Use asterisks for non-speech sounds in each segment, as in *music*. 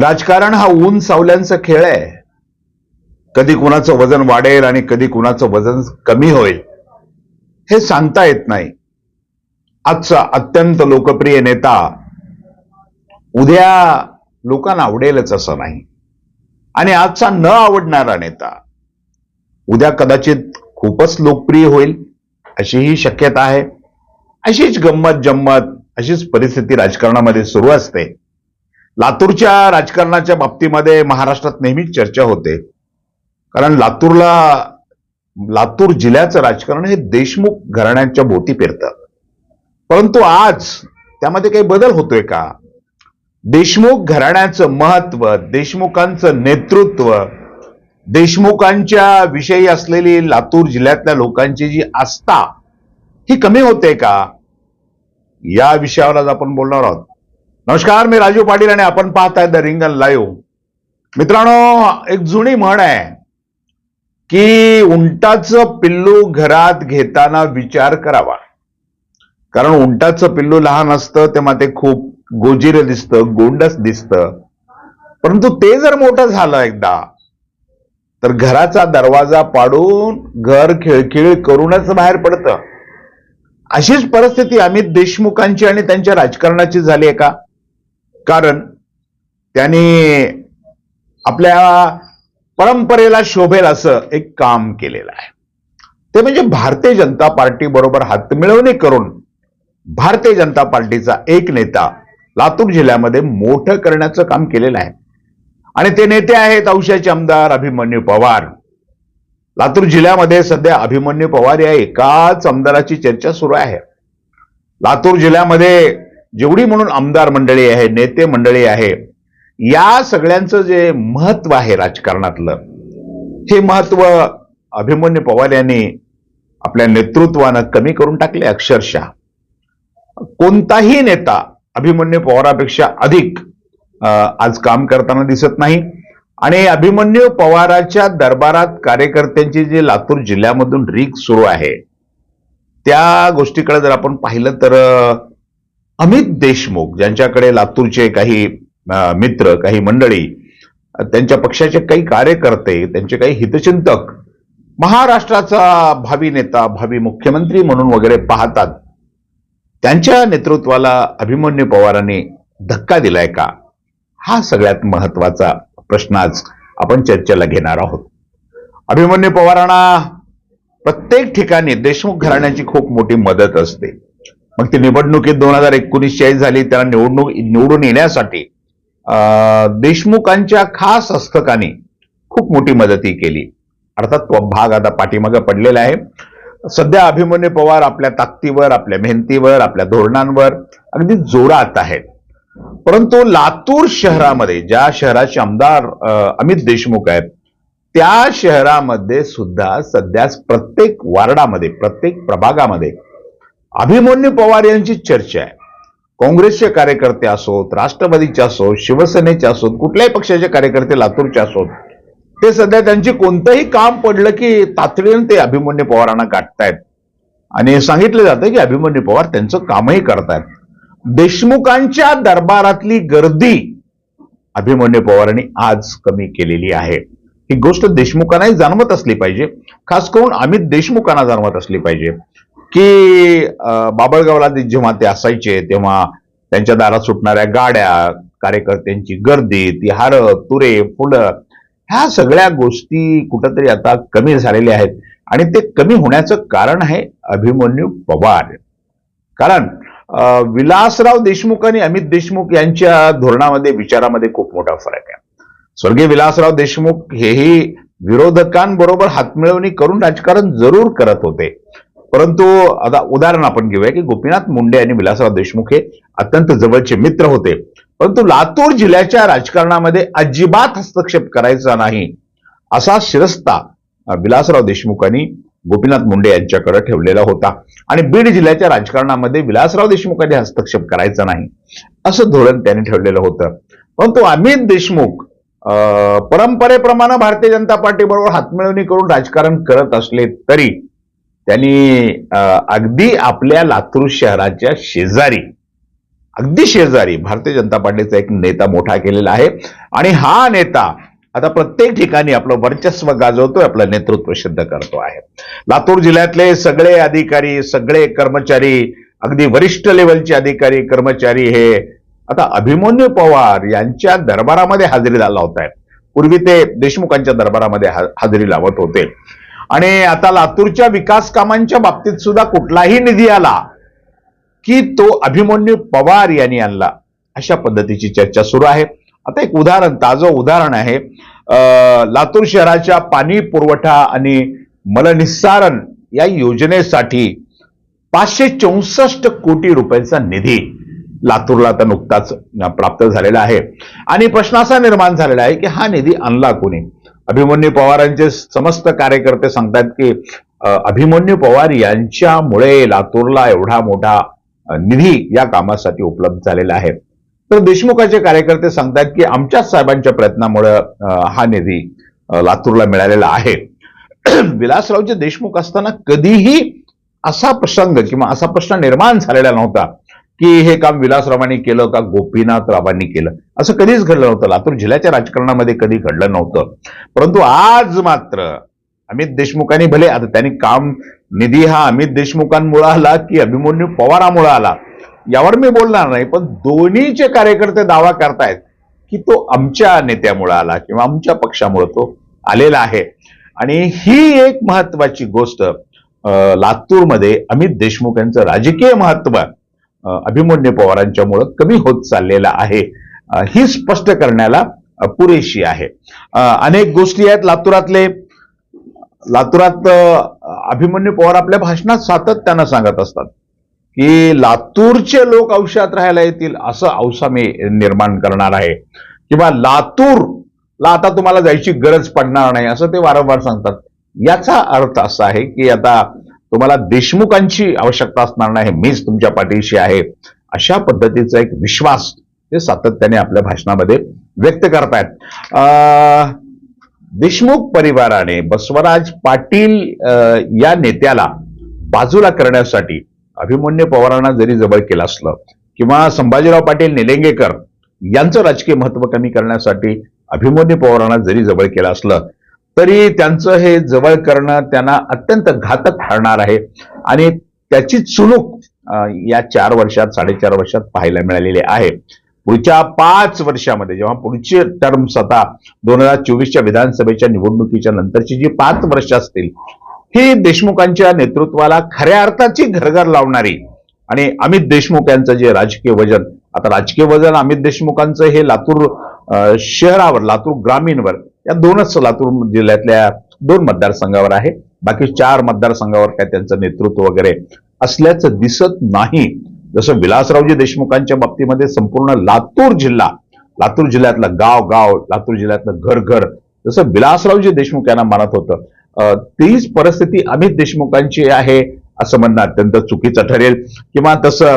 राजकारण हा ऊन सावल्यांचा खेळ आहे. कधी कुणाचं वजन वाढेल आणि कधी कुणाचं वजन कमी होईल हे सांगता येत नाही. आजचा अत्यंत लोकप्रिय नेता उद्या लोकांना आवडेलच असं नाही. आणि आजचा न आवडणारा नेता उद्या कदाचित खूपच लोकप्रिय होईल अशीही शक्यता आहे. अशीच गंमत जम्मत अशीच परिस्थिती राजकारणामध्ये सुरू असते. लातूरच्या राजकारणाच्या बाबतीमध्ये महाराष्ट्रात नेहमीच चर्चा होते. कारण लातूरला लातूर जिल्ह्याचं राजकारण हे देशमुख घराण्यांच्या भोवती पेरतं. परंतु आज त्यामध्ये काही बदल होतोय का? देशमुख घराण्याचं महत्त्व देशमुखांचं नेतृत्व देशमुखांच्या विषयी असलेली लातूर जिल्ह्यातल्या लोकांची जी आस्था ही कमी होते का? या विषयावर आज आपण बोलणार आहोत. नमस्कार मी राजू पाटील आणि आपण पाहताय द रिंगण लाईव्ह मित्रांनो एक जुनी म्हण आहे की उंटाचं पिल्लू घरात घेताना विचार करावा. कारण उंटाचं पिल्लू लहान असतं तेव्हा ते खूप गोजिर दिसतं गोंडस दिसतं. परंतु ते जर मोठं झालं एकदा तर घराचा दरवाजा पाडून घर खिळखिळ करूनच बाहेर पडतं. अशीच परिस्थिती अमित देशमुखांची आणि त्यांच्या राजकारणाची झाली आहे का? कारण त्यांनी आपल्या परंपरेला शोभेल असं एक काम केलेलं आहे. ते म्हणजे भारतीय जनता पार्टी बरोबर हातमिळवणी करून भारतीय जनता पार्टीचा एक नेता लातूर जिल्ह्यामध्ये मोठं करण्याचं काम केलेलं आहे. आणि ते नेते आहेत औषधाचे आमदार अभिमन्यू पवार. लातूर जिल्ह्यामध्ये सध्या अभिमन्यू पवार या एकाच आमदाराची चर्चा सुरू आहे. लातूर जिल्ह्यामध्ये जेवढी म्हणून आमदार मंडळी आहे नेते मंडळी आहे या सगळ्यांचं जे महत्त्व आहे राजकारणातलं हे महत्त्व अभिमन्यू पवार यांनी आपल्या नेतृत्वानं कमी करून टाकले अक्षरशः. कोणताही नेता अभिमन्यू पवारापेक्षा अधिक आज काम करताना दिसत नाही. आणि अभिमन्यू पवाराच्या दरबारात कार्यकर्त्यांची जी लातूर जिल्ह्यामधून रीक सुरू आहे त्या गोष्टीकडे जर आपण पाहिलं तर अमित देशमुख ज्यांच्याकडे लातूरचे काही मित्र काही मंडळी त्यांच्या पक्षाचे काही कार्यकर्ते त्यांचे काही हितचिंतक महाराष्ट्राचा भावी नेता भावी मुख्यमंत्री म्हणून वगैरे पाहतात. त्यांच्या नेतृत्वाला अभिमन्यू पवारांनी धक्का दिलाय का? हा सगळ्यात महत्त्वाचा प्रश्न आज आपण चर्चेला घेणार आहोत. अभिमन्यू पवारांना प्रत्येक ठिकाणी देशमुख घराण्याची खूप मोठी मदत असते. मग ती निवडणुकीत दोन हजार एकोणीसची झाली त्याला निवडणूक निवडून येण्यासाठी अं, देशमुखांच्या खास हस्तकाने खूप मोठी मदती केली. अर्थात तो भाग आता पाठीमागे पडलेला आहे. सध्या अभिमन्यू पवार आपल्या ताकदीवर आपल्या मेहनतीवर आपल्या धोरणांवर अगदी जोरात आहेत. परंतु लातूर शहरामध्ये ज्या शहराचे आमदार अमित देशमुख आहेत त्या शहरामध्ये सुद्धा सध्या प्रत्येक वार्डामध्ये प्रत्येक प्रभागामध्ये अभिमन्यू पवार यांची चर्चा आहे. काँग्रेसचे कार्यकर्ते असोत राष्ट्रवादीचे असोत शिवसेनेचे असोत कुठल्याही पक्षाचे कार्यकर्ते लातूरचे असोत ते सध्या त्यांची कोणतंही काम पडलं की तातडीने ते अभिमन्यू पवारांना गाठतायत. आणि सांगितलं जातं की अभिमन्यू पवार त्यांचं कामही करतायत. देशमुखांच्या दरबारातली गर्दी अभिमन्यू पवारांनी आज कमी केलेली आहे. ही गोष्ट देशमुखांनाही जाणवत असली पाहिजे. खास करून अमित देशमुखांना जाणवत असली पाहिजे. की बाबळगावला जेव्हा ते असायचे तेव्हा त्यांच्या दारात सुटणाऱ्या गाड्या कार्यकर्त्यांची गर्दी ती हारं तुरे फुलं ह्या सगळ्या गोष्टी कुठंतरी आता कमी झालेल्या आहेत. आणि ते कमी होण्याचं कारण आहे अभिमन्यू पवार. कारण विलासराव देशमुख आणि अमित देशमुख यांच्या धोरणामध्ये विचारामध्ये खूप मोठा फरक आहे. स्वर्गीय विलासराव देशमुख हेही विरोधकांबरोबर हातमिळवणी करून राजकारण जरूर करत होते. परंतु आता उदाहरण आपण घेऊया की गोपीनाथ मुंडे आणि विलासराव देशमुख हे अत्यंत जवळचे मित्र होते. परंतु लातूर जिल्ह्याच्या राजकारणामध्ये अजिबात हस्तक्षेप करायचा नाही असा शिरस्ता विलासराव देशमुखांनी गोपीनाथ मुंडे यांच्याकडे ठेवलेला होता. आणि बीड जिल्ह्याच्या राजकारणामध्ये विलासराव देशमुखांनी हस्तक्षेप करायचा नाही असं धोरण त्यांनी ठेवलेलं होतं. परंतु अमित देशमुख परंपरेप्रमाणे भारतीय जनता पार्टी बरोबर हातमिळवणी करून राजकारण करत असले तरी त्यांनी अगदी आपल्या लातूर शहराच्या शेजारी अगदी शेजारी भारतीय जनता पार्टीचा एक नेता मोठा केलेला आहे. आणि हा नेता आता प्रत्येक ठिकाणी आपलं वर्चस्व गाजवतोय आपलं नेतृत्व सिद्ध करतो आहे. लातूर जिल्ह्यातले सगळे अधिकारी सगळे कर्मचारी अगदी वरिष्ठ लेवलचे अधिकारी कर्मचारी हे आता अभिमन्यू पवार यांच्या दरबारामध्ये हजेरी लावत आहेत पूर्वी ते देशमुखांच्या दरबारामध्ये हाजरी हजेरी लावत होते. आणि आता लातूरच्या विकास कामांच्या बाबतीत सुद्धा कुठलाही निधी आला की तो अभिमन्यू पवार यांनी आणला. अशा पद्धतीची चर्चा सुरू आहे. आता एक उदाहरण ताजं उदाहरण आहे. लातूर शहराच्या पाणी पुरवठा आणि मलनिस्सारण या योजनेसाठी पाचशे चौसष्ट कोटी रुपयांचा निधी लातूरला आता नुकताच प्राप्त झालेला आहे. आणि प्रश्न असा निर्माण झालेला आहे की हा निधी आणला कोणी? अभिमन्यू पवारांचे समस्त कार्यकर्ते सांगतात की अभिमन्यू पवार यांच्यामुळे लातूरला एवढा मोठा निधी या कामासाठी उपलब्ध झालेला आहे. तर देशमुखाचे कार्यकर्ते सांगतात की आमच्याच साहेबांच्या प्रयत्नामुळे हा निधी लातूरला मिळालेला आहे. *clears throat* विलासरावचे देशमुख असताना कधीही असा प्रसंग किंवा असा प्रश्न निर्माण झालेला नव्हता. की हे काम विलासरावांनी केलं का गोपीनाथरावांनी केलं? असं कधीच घडलं नव्हतं. लातूर जिल्ह्याच्या राजकारणामध्ये कधी घडलं नव्हतं. परंतु आज मात्र अमित देशमुखांनी भले आता त्यांनी काम निधी हा अमित देशमुखांमुळे आला की अभिमन्यू पवारामुळे आला यावर मी बोलणार नाही पण दोन्हीचे कार्यकर्ते दावा करतायत की तो आमच्या नेत्यामुळे आला किंवा आमच्या पक्षामुळे तो आलेला आहे. आणि ही एक महत्वाची गोष्ट लातूरमध्ये अमित देशमुख यांचं राजकीय महत्त्व अभिमन्यू पवारांच्यामुळं कमी होत चाललेला आहे. ही स्पष्ट करण्याला पुरेशी आहे. अनेक गोष्टी आहेत लातूरातले. लातूरात अभिमन्यू पवार आपल्या भाषणात सातत्यानं सांगत असतात की लातूरचे लोक औषधात राहायला येतील असं औसा मी निर्माण करणार आहे. किंवा लातूरला आता तुम्हाला जायची गरज पडणार नाही असं ते वारंवार सांगतात. याचा अर्थ असा आहे की आता तुम्हाला देशमुखांची आवश्यकता असणार नाही मीच तुमच्या पाठीशी आहे. अशा पद्धतीचा एक विश्वास ते सातत्याने आपल्या भाषणामध्ये व्यक्त करतायत. देशमुख परिवाराने बसवराज पाटील या नेत्याला बाजूला करण्यासाठी अभिमन्यू पवारांना जरी जवळ केलं असलं किंवा संभाजीराव पाटील निलंगेकर यांचं राजकीय महत्त्व कमी करण्यासाठी अभिमन्यू पवारांना जरी जवळ केलं असलं तरी त्यांचं हे जवळ करणं त्यांना अत्यंत घातक ठरणार आहे. आणि त्याची चुणूक या चार वर्षात साडेचार वर्षात पाहायला मिळालेली आहे. पुढच्या पाच वर्षामध्ये जेव्हा पुढचे टर्म्स आता दोन हजार चोवीसच्या विधानसभेच्या निवडणुकीच्या नंतरची जी पाच वर्ष असतील ही देशमुखांच्या नेतृत्वाला खऱ्या अर्थाची घरघर लावणारी आणि अमित देशमुख यांचं जे राजकीय वजन आता राजकीय वजन अमित देशमुखांचं हे लातूर शहरावर लातूर ग्रामीणवर या दोनच लातूर जिल्ह्यातल्या दोन मतदारसंघावर आहे. बाकी चार मतदारसंघावर काय त्यांचं नेतृत्व वगैरे असल्याचं दिसत नाही. जसं विलासरावजी देशमुखांच्या बाबतीमध्ये संपूर्ण लातूर जिल्हा लातूर जिल्ह्यातलं गाव गाव लातूर जिल्ह्यातलं घर घर जसं विलासरावजी देशमुख यांना मानत होतं. तीच परिस्थिती अमित देशमुखांची आहे असं म्हणणं अत्यंत चुकीचं ठरेल किंवा तसं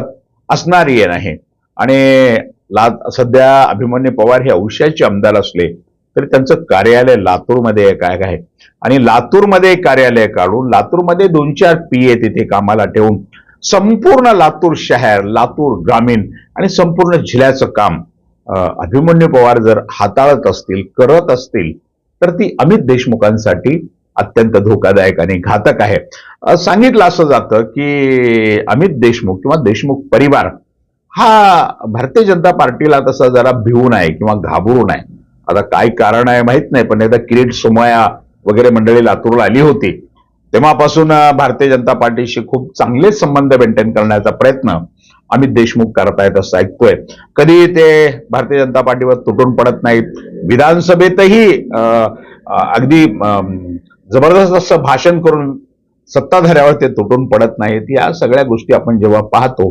असणारी नाही. आणि ला सध्या अभिमन्यू पवार हे औषधाचे आमदार असले तर त्यांचं कार्यालय लातूरमध्ये एक आहे आहे. आणि लातूरमध्ये एक कार्यालय काढून लातूरमध्ये दोन चार पीए तिथे कामाला ठेवून संपूर्ण लातूर शहर लातूर ग्रामीण आणि संपूर्ण जिल्ह्याचं काम अभिमन्यू पवार जर हाताळत असतील करत असतील तर ती अमित देशमुखांसाठी अत्यंत धोकादायक आणि घातक आहे सांगितलं असं जातं की अमित देशमुख किंवा देशमुख परिवार हा भारतीय जनता पार्टीला तसा जरा भिवून आहे किंवा घाबरून आहे आता काय कारण आहे माहीत नाही पण एकदा किरीट सोमया वगैरे मंडळी लातूरला आली होती तेव्हापासून भारतीय जनता पार्टीशी खूप चांगले संबंध मेंटेन करण्याचा प्रयत्न अमित देशमुख करतायत असं ऐकतोय. कधी ते भारतीय जनता पार्टीवर तुटून पडत नाहीत. विधानसभेतही अगदी जबरदस्त असं भाषण करून सत्ताधाऱ्यावर ते तुटून पडत नाहीत. या सगळ्या गोष्टी आपण जेव्हा पाहतो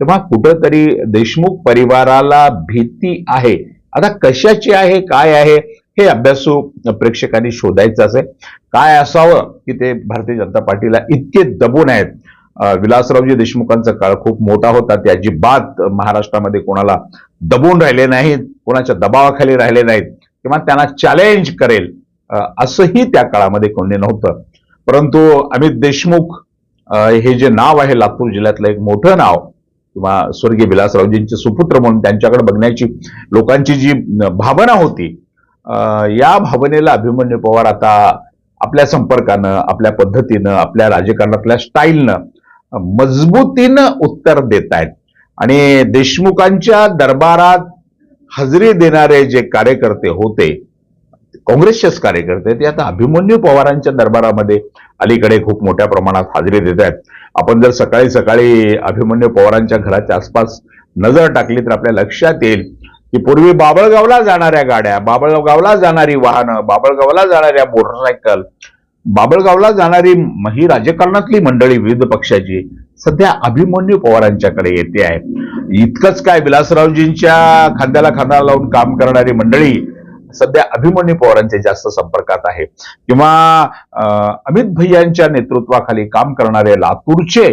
तेव्हा कुठंतरी देशमुख परिवाराला भीती आहे. आता कशाची आहे काय आहे हे अभ्यासू प्रेक्षकांनी शोधायचं असेल. काय असावं की ते भारतीय जनता पार्टीला इतके दबून आहेत? विलासरावजी देशमुखांचा काळ खूप मोठा होता. ते अजिबात महाराष्ट्रामध्ये कोणाला दबून राहिले नाहीत कोणाच्या दबावाखाली राहिले नाहीत किंवा त्यांना चॅलेंज करेल असंही त्या काळामध्ये कोणी नव्हतं. परंतु अमित देशमुख हे जे नाव आहे लातूर जिल्ह्यातलं एक मोठं नाव किंवा स्वर्गीय विलासरावजींचे सुपुत्र म्हणून त्यांच्याकडे बघण्याची लोकांची जी भावना होती या भावनेला अभिमन्यू पवार आता आपल्या संपर्कानं आपल्या पद्धतीनं आपल्या राजकारणातल्या स्टाईलनं मजबूतीनं उत्तर देत आहेत आणि देशमुखांच्या दरबारात हजेरी देणारे जे कार्यकर्ते होते काँग्रेसचेच कार्यकर्ते ते आता अभिमन्यू पवारांच्या दरबारामध्ये अलीकडे खूप मोठ्या प्रमाणात हजेरी देत आहेत. आपण जर सकाळी सकाळी अभिमन्यू पवारांच्या घराच्या आसपास नजर टाकली तर आपल्या लक्षात येईल की पूर्वी बाबळगावला जाणाऱ्या गाड्या बाबळगावला जाणारी वाहनं बाबळगावला जाणाऱ्या मोटरसायकल बाबळगावला जाणारी ही राजकारणातली मंडळी विविध पक्षाची सध्या अभिमन्यू पवारांच्याकडे येते आहे. इतकंच काय विलासरावजींच्या खांद्याला खांदा लावून काम करणारी मंडळी सध्या अभिमन्यू पवारांच्या जास्त संपर्कात आहे. किंवा अं, अमित भैयांच्या नेतृत्वाखाली काम करणारे लातूरचे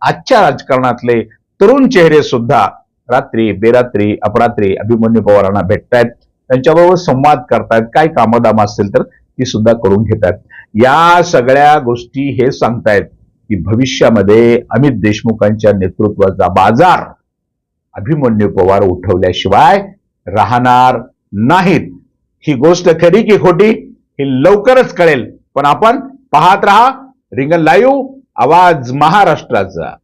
आजच्या राजकारणातले तरुण चेहरे सुद्धा रात्री बेरात्री अपरात्री अभिमन्यू पवारांना भेटतायत. त्यांच्याबरोबर संवाद करतायत. काय कामदाम असतील तर ती सुद्धा करून घेतात या सगळ्या गोष्टी हे सांगतायत की भविष्यामध्ये अमित देशमुखांच्या नेतृत्वाचा बाजार अभिमन्यू पवार उठवल्याशिवाय राहणार नाहीत. ही गोष्ट खरी की खोटी ही लवकरच कळेल. पण आपण पाहत रहा रिंगण लाईव्ह आवाज महाराष्ट्राचा.